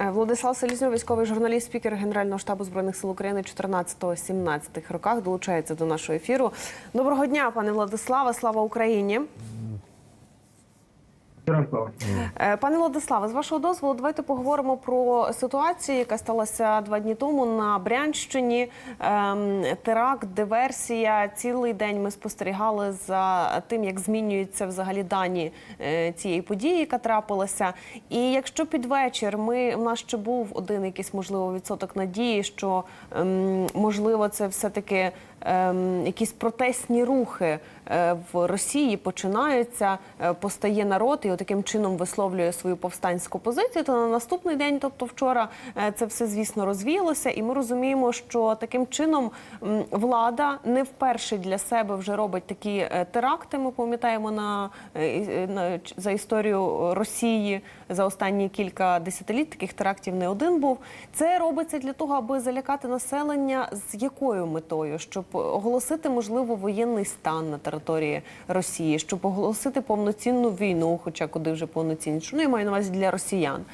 Е, Владислав Селізньов, військовий журналіст, спікер Генерального штабу збройних сил України 14-17 роках, долучається до нашого ефіру. Доброго дня, пане Владиславе. Слава Україні. Е, Пане Владиславе, з вашого дозволу, давайте поговоримо про ситуацію, яка сталася два дні тому на Брянщині. Ем, теракт, диверсія. Цілий день ми спостерігали за тим, як змінюються взагалі дані е, цієї події, яка трапилася. І якщо під вечір ми у нас ще був один якийсь можливо відсоток надії, що ем, можливо це все таки якісь протестні рухи е, в Росії починаються, е, постає народ і таким чином висловлює свою повстанську позицію. То на наступний день, тобто вчора, е, це все звісно розвіялося, і ми розуміємо, що таким чином влада не вперше для себе вже робить такі теракти. Ми пам'ятаємо на, на за історію Росії за останні кілька десятиліть таких терактів не один був. Це робиться для того, аби залякати населення з якою метою, щоб оголосити можливо воєнний стан на території Росії, щоб оголосити повноцінну війну, хоча куди вже повноціннішу. Ну я маю на увазі для росіян.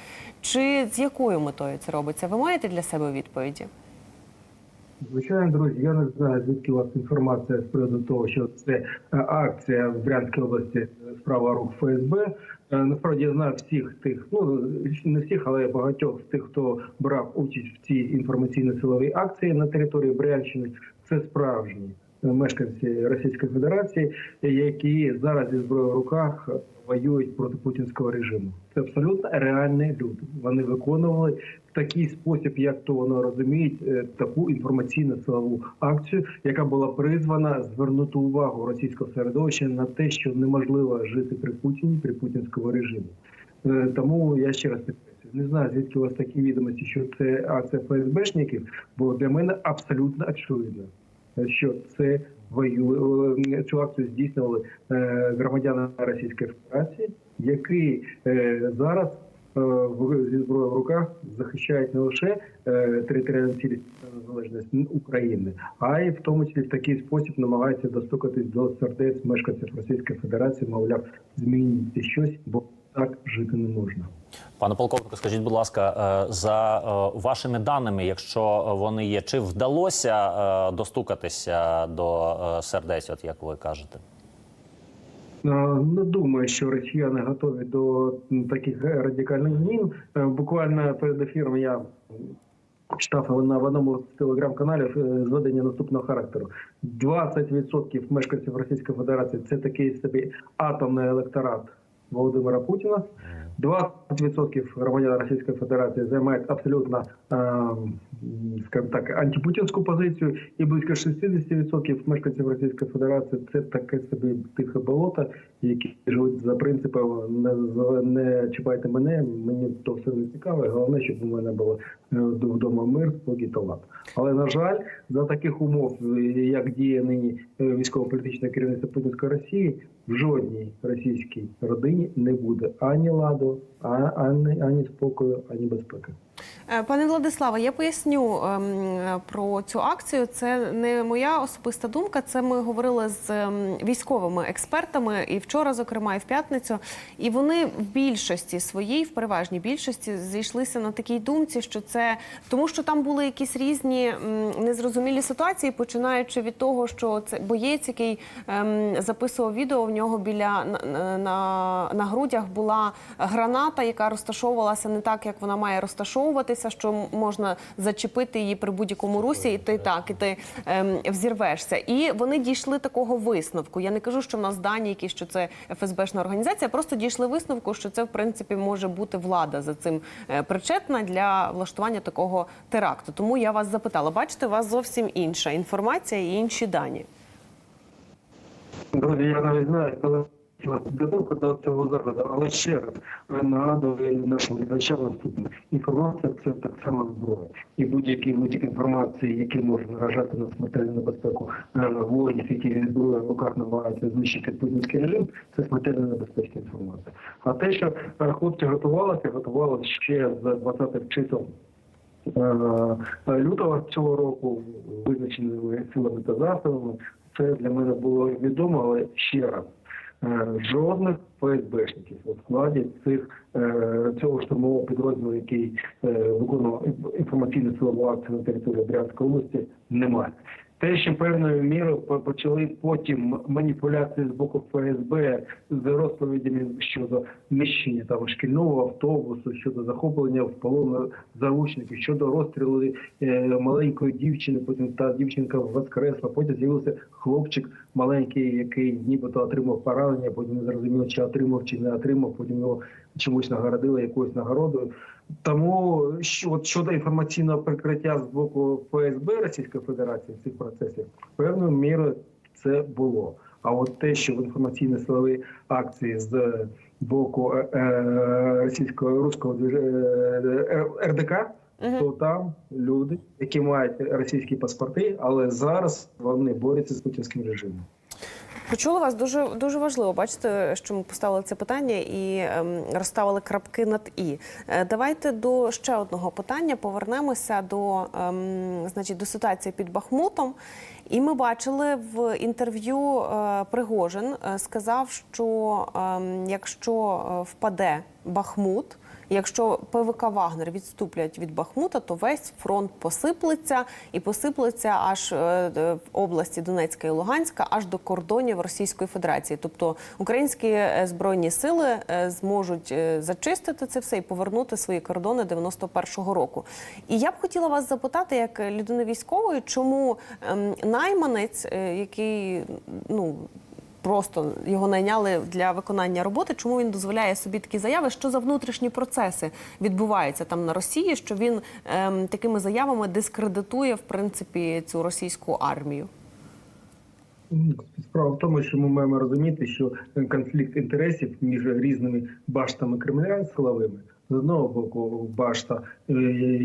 Чи з якою метою це робиться? Ви маєте для себе відповіді? Звичайно, друзі, я не знаю, звідки у вас інформація з приводу того, що це е, акція в Брянській області е, справа рук ФСБ. Е, Насправді я знаю всіх тих, ну не всіх, але багатьох з тих, хто брав участь в цій інформаційно-силовій акції на території Брянщини. Це справжні мешканці Російської Федерації, які зараз зі зброєю в руках воюють проти путінського режиму. Це абсолютно реальні люди. Вони виконували в такий спосіб, як то вони розуміють, е, таку інформаційну силову акцію, яка була призвана звернути увагу російського середовища на те, що неможливо жити при Путіні, при путінському режимі. Е, Тому я ще раз підкреслюю, не знаю звідки у вас такі відомості, що це акція ФСБшників, бо для мене абсолютно очевидно, що це вою е, цю акцію здійснювали е, громадяни Російської Федерації, які е, зараз е, зі зброєю в руках захищають не лише територіальну цілість незалежність України, а й в тому числі в такий спосіб намагаються достукатись до сердець мешканців Російської Федерації, мовляв, змінюйте щось, бо так жити не можна. Пане полковнику, скажіть, будь ласка, е, за е, вашими даними, якщо вони є, чи вдалося е, достукатися до сердець, от як ви кажете? Не думаю, що росіяни готові до таких радикальних змін. Буквально перед ефіром я читав на в одному з телеграм-каналів зведення наступного характеру: 20% мешканців Російської Федерації це такий собі атомний електорат Володимира Путіна. 20% громадян Російської Федерації займають абсолютно, е, скажімо так, антипутінську позицію, і близько 60% мешканців Російської Федерації це таке собі тихе болото, які живуть за принципом не, не чіпайте мене, мені то все не цікаво. Головне, щоб у мене було е, вдома мир, спокій та лад. Але на жаль, за таких умов, як діє нині е, військово-політичне керівництво Путінської Росії, в жодній російській родині не буде ані ладу, ані, ані спокою, ані безпеки. Е, Пане Владиславе, я поясню ем, про цю акцію. Це не моя особиста думка. Це ми говорили з ем, військовими експертами і вчора, зокрема, і в п'ятницю. І вони в більшості своїй, в переважній більшості, зійшлися на такій думці, що це тому, що там були якісь різні незрозумілі ситуації, починаючи від того, що це боєць, який ем, записував відео. В нього біля на, на, на, грудях була граната, яка розташовувалася не так, як вона має розташовуватися, що можна зачепити її при будь-якому русі, і ти так, і ти ем, взірвешся. І вони дійшли такого висновку. Я не кажу, що в нас дані, які що це ФСБшна організація, просто дійшли висновку, що це в принципі може бути влада за цим е, причетна для влаштування такого теракту. Тому я вас запитала. Бачите, у вас зовсім інша інформація і інші дані. Друзі, я навіть знаю, коли підготовка до цього заходу, але ще раз нагадую нашим глядачам наступне. Інформація це так само зброя. І будь-які витік інформації, які можуть наражати на смертельну небезпеку е, воїнів, які зі зброєю в руках намагаються знищити путінський режим, це смертельно небезпечна інформація. А те, що е, хлопці готувалися, готувалися ще з 20-х чисел е, лютого цього року визначеними силами та засобами. Це для мене було відомо, але ще раз. Е, жодних ФСБшників у складі цих е, цього штурмового підрозділу, який е, виконував інформаційну силову акцію на території Брянської області, немає. Те, що певною мірою почали потім маніпуляції з боку ФСБ з розповідями щодо нищення там шкільного автобусу, щодо захоплення в полон заручників, щодо розстрілу е, маленької дівчини. Потім та дівчинка воскресла. Потім з'явився хлопчик маленький, який нібито отримав поранення. Потім не зрозуміло, чи отримав, чи не отримав. Потім його чомусь нагородили якоюсь нагородою. Тому що от щодо інформаційного прикриття з боку ФСБ Російської Федерації цих процесів, певною мірою це було. А от те, що в інформаційно силові акції з боку е, е, російського руського е, РДК, то там люди, які мають російські паспорти, але зараз вони борються з путінським режимом. Почула вас дуже дуже важливо. Бачите, що ми поставили це питання і ем, розставили крапки над і. Е, давайте до ще одного питання повернемося до, ем, значить, до ситуації під Бахмутом. І ми бачили в інтерв'ю е, Пригожин е, сказав, що ем, якщо впаде Бахмут. Якщо ПВК Вагнер відступлять від Бахмута, то весь фронт посиплеться і посиплеться аж е, в області Донецька і Луганська, аж до кордонів Російської Федерації. Тобто українські е, збройні сили е, зможуть зачистити це все і повернути свої кордони 91-го року. І я б хотіла вас запитати, як людини військової, чому ем, найманець, який ну просто його найняли для виконання роботи. Чому він дозволяє собі такі заяви? Що за внутрішні процеси відбуваються там на Росії? Що він ем, такими заявами дискредитує в принципі цю російську армію? Справа в тому, що ми маємо розуміти, що конфлікт інтересів між різними баштами Кремля силовими з одного боку башта, е,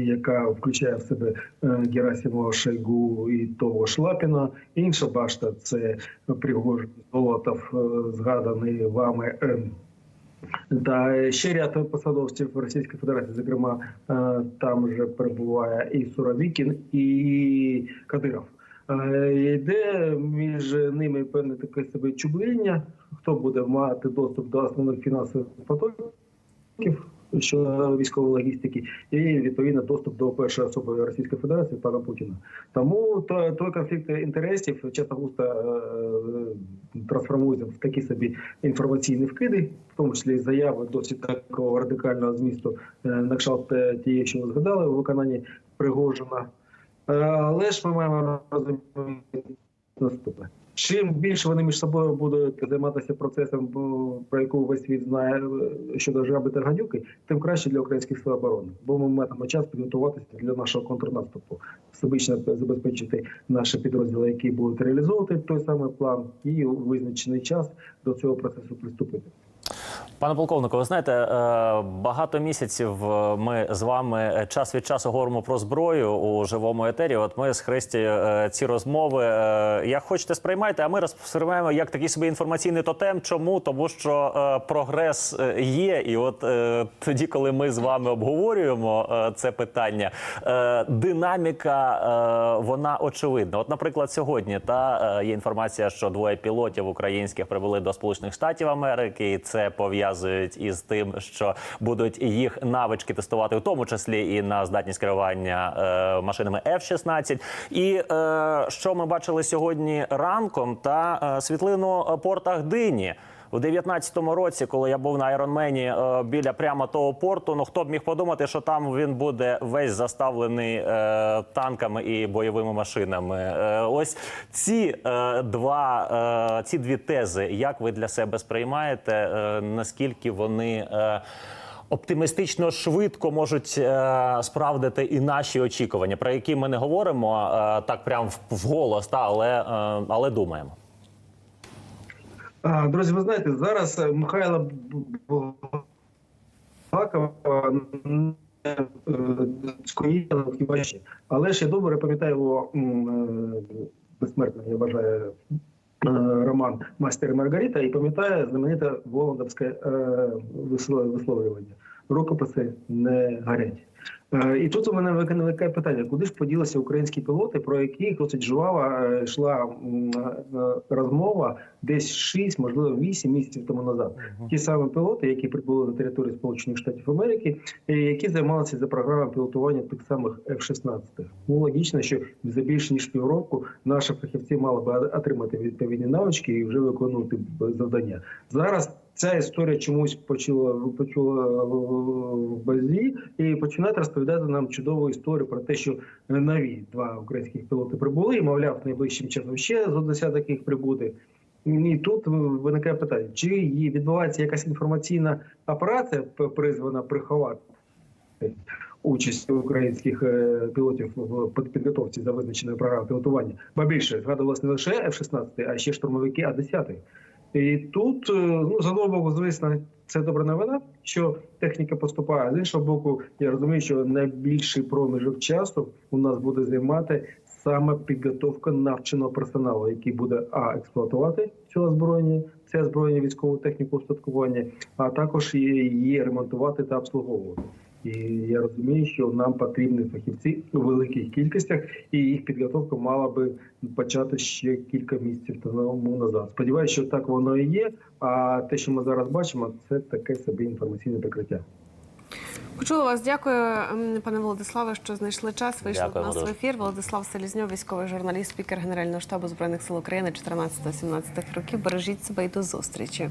яка включає в себе е, Герасимова Шойгу і того Шлапіна. Інша башта це Пригожин Золотов, е, згаданий вами. Та ще ряд посадовців Російської Федерації, зокрема, там вже перебуває і Суровікін, і Кадиров. Йде між ними певне таке себе чубління, хто буде мати доступ до основних фінансових потоків щодо військової логістики, і відповідно доступ до першої особи Російської Федерації пана Путіна. Тому то, той конфлікт інтересів часто густо е, трансформується в такі собі інформаційні вкиди, в тому числі заяви досить такого радикального змісту е, на кшталт е, тієї, що ви згадали у виконанні Пригожина. Але ж ми маємо розуміти наступне. Чим більше вони між собою будуть займатися процесом, про яку весь світ знає е, щодо жаби та гадюки, тим краще для українських сил оборони. Бо ми матимемо час підготуватися для нашого контрнаступу, всебічно забезпечити наші підрозділи, які будуть реалізовувати той самий план, і у визначений час до цього процесу приступити. Пане полковнику, ви знаєте, е, багато місяців е, ми з вами час від часу говоримо про зброю у живому етері. От ми з Христі е, ці розмови як хочете сприймайте, а ми розприймаємо як такий собі інформаційний тотем. Чому? Тому що прогрес є, і от тоді, коли ми з вами обговорюємо це питання, динаміка вона очевидна. От, наприклад, сьогодні та є інформація, що двоє пілотів українських прибули до Сполучених Штатів Америки, і це пов'язують із тим, що будуть їх навички тестувати, в тому числі і на здатність керування е, машинами F-16. І е, що ми бачили сьогодні ранком, та е, світлину порта Гдині. У 19-му році, коли я був на Айронмені е, біля прямо того порту, ну хто б міг подумати, що там він буде весь заставлений е, танками і бойовими машинами. Е, ось ці е, два е, ці дві тези, як ви для себе сприймаєте, е, наскільки вони. Е, Оптимістично швидко можуть е, справдити і наші очікування, про які ми не говоримо е, так прям в- вголос, та але, е, але думаємо. Друзі, ви знаєте, зараз е, Михайло Булгакова е, скоїла хіба ще. Але ж я добре пам'ятаю його м, е, безсмертний, я вважаю, е, роман Мастер і Маргарита і пам'ятаю знамените Воландовське е, висловлювання. Рукописи не горять. Е, І тут у мене виник- виникає питання: куди ж поділися українські пілоти, про яких досить жвава е, йшла е, розмова десь 6, можливо 8 місяців тому назад. Ті самі пілоти, які прибули на територію Сполучених Штатів Америки, е, які займалися за програмою пілотування тих самих F-16. Ну логічно, що за більше ніж півроку наші фахівці мали би отримати відповідні навички і вже виконувати завдання. Зараз ця історія чомусь почала почула в базі і починає розповідати нам чудову історію про те, що нові два українських пілоти прибули, і мовляв, найближчим часом ще зо десяток їх прибути. І тут виникає питання: чи відбувається якась інформаційна операція, призвана приховати участь українських е, пілотів в під- підготовці за визначеною програмою пілотування? Ба більше згадувалось не лише F-16, а ще штурмовики А-10. І тут, е, ну, з одного звісно, це добра новина, що техніка поступає. З іншого боку, я розумію, що найбільший проміжок часу у нас буде займати саме підготовка навченого персоналу, який буде а експлуатувати цю озброєння, це озброєння військову техніку устаткування, а також її, ремонтувати та обслуговувати. І я розумію, що нам потрібні фахівці у великих кількостях, і їх підготовка мала би почати ще кілька місяців тому назад. Сподіваюся, що так воно і є. А те, що ми зараз бачимо, це таке собі інформаційне прикриття. Почула вас. Дякую, пане Владиславе, що знайшли час. Вийшли до нас в ефір. Владислав Селізньов, військовий журналіст, спікер Генерального штабу збройних сил України 14-17 років. Бережіть себе і до зустрічі.